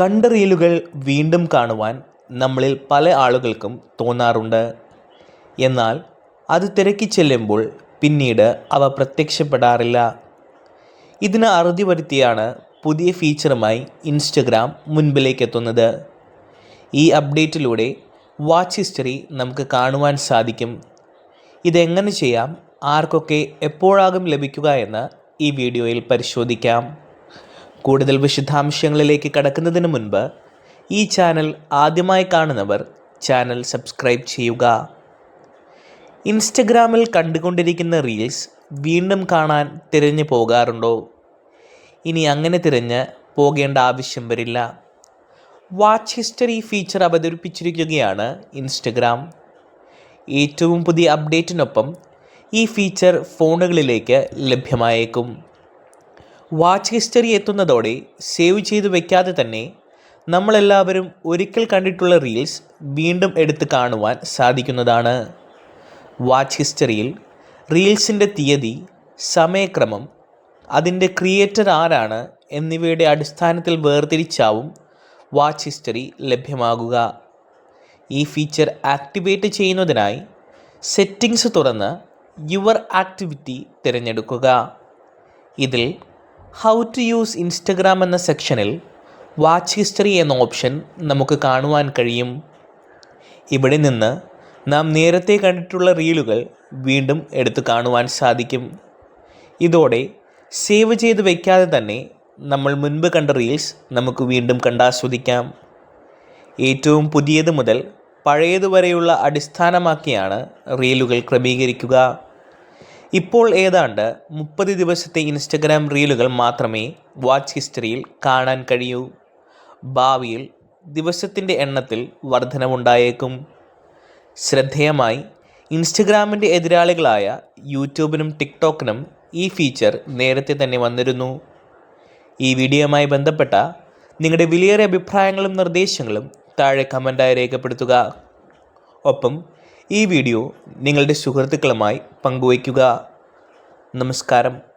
കണ്ട റീലുകൾ വീണ്ടും കാണുവാൻ നമ്മളിൽ പല ആളുകൾക്കും തോന്നാറുണ്ട്. എന്നാൽ അത് തിരക്കി ചെല്ലുമ്പോൾ പിന്നീട് അവ പ്രത്യക്ഷപ്പെടാറില്ല. ഇതിന് അറുതി വരുത്തിയാണ് പുതിയ ഫീച്ചറുമായി ഇൻസ്റ്റഗ്രാം മുൻപിലേക്ക് എത്തുന്നത്. ഈ അപ്ഡേറ്റിലൂടെ വാച്ച് ഹിസ്റ്ററി നമുക്ക് കാണുവാൻ സാധിക്കും. ഇതെങ്ങനെ ചെയ്യാം? ആർക്കൊക്കെ എപ്പോഴാകും ലഭിക്കുക എന്ന് ഈ വീഡിയോയിൽ പരിശോധിക്കാം. കൂടുതൽ വിശദാംശങ്ങളിലേക്ക് കടക്കുന്നതിന് മുൻപ് ഈ ചാനൽ ആദ്യമായി കാണുന്നവർ ചാനൽ സബ്സ്ക്രൈബ് ചെയ്യുക. ഇൻസ്റ്റഗ്രാമിൽ കണ്ടുകൊണ്ടിരിക്കുന്ന റീൽസ് വീണ്ടും കാണാൻ തിരഞ്ഞു പോകാറുണ്ടോ? ഇനി അങ്ങനെ തിരഞ്ഞ് പോകേണ്ട ആവശ്യം വരില്ല. വാച്ച് ഹിസ്റ്ററി ഫീച്ചർ അവതരിപ്പിച്ചിരിക്കുകയാണ് ഇൻസ്റ്റഗ്രാം. ഏറ്റവും പുതിയ അപ്ഡേറ്റിനൊപ്പം ഈ ഫീച്ചർ ഫോണുകളിലേക്ക് ലഭ്യമായേക്കും. വാച്ച് ഹിസ്റ്ററി എത്തുന്നതോടെ സേവ് ചെയ്ത് വെക്കാതെ തന്നെ നമ്മളെല്ലാവരും ഒരിക്കൽ കണ്ടിട്ടുള്ള റീൽസ് വീണ്ടും എടുത്ത് കാണുവാൻ സാധിക്കുന്നതാണ്. വാച്ച് ഹിസ്റ്ററിയിൽ റീൽസിന്റെ തീയതി സമയക്രമം അതിന്റെ ക്രിയേറ്റർ ആരാണ് എന്നിവയുടെ അടിസ്ഥാനത്തിൽ വേർതിരിച്ചാവും വാച്ച് ഹിസ്റ്ററി ലഭ്യമാകുക. ഈ ഫീച്ചർ ആക്ടിവേറ്റ് ചെയ്യുന്നതിനായി സെറ്റിംഗ്സ് തുറന്ന് യുവർ ആക്ടിവിറ്റി തിരഞ്ഞെടുക്കുക. ഇതിൽ ഹൗ ടു യൂസ് ഇൻസ്റ്റഗ്രാം എന്ന സെക്ഷനിൽ വാച്ച് ഹിസ്റ്ററി എന്ന ഓപ്ഷൻ നമുക്ക് കാണുവാൻ കഴിയും. ഇവിടെ നിന്ന് നാം നേരത്തെ കണ്ടിട്ടുള്ള റീലുകൾ വീണ്ടും എടുത്തു കാണുവാൻ സാധിക്കും. ഇതോടെ സേവ് ചെയ്ത് വയ്ക്കാതെ തന്നെ നമ്മൾ മുൻപ് കണ്ട റീൽസ് നമുക്ക് വീണ്ടും കണ്ടാസ്വദിക്കാം. ഏറ്റവും പുതിയത് മുതൽ പഴയതുവരെയുള്ള അടിസ്ഥാനമാക്കിയാണ് റീലുകൾ ക്രമീകരിക്കുക. ഇപ്പോൾ ഏതാണ്ട് മുപ്പത് ദിവസത്തെ ഇൻസ്റ്റഗ്രാം റീലുകൾ മാത്രമേ വാച്ച് ഹിസ്റ്ററിയിൽ കാണാൻ കഴിയൂ. ഭാവിയിൽ ദിവസത്തിന്റെ എണ്ണത്തിൽ വർധനവുണ്ടായേക്കും. ശ്രദ്ധേയമായി ഇൻസ്റ്റഗ്രാമിന്റെ എതിരാളികളായ യൂട്യൂബിനും ടിക്ടോക്കിനും ഈ ഫീച്ചർ നേരത്തെ തന്നെ വന്നിരുന്നു. ഈ വീഡിയോയുമായി ബന്ധപ്പെട്ട നിങ്ങളുടെ വിലയേറെ അഭിപ്രായങ്ങളും നിർദ്ദേശങ്ങളും താഴെ കമന്റായി രേഖപ്പെടുത്തുക. ഒപ്പം ഈ വീഡിയോ നിങ്ങളുടെ സുഹൃത്തുക്കളുമായി പങ്കുവയ്ക്കുക. നമസ്കാരം.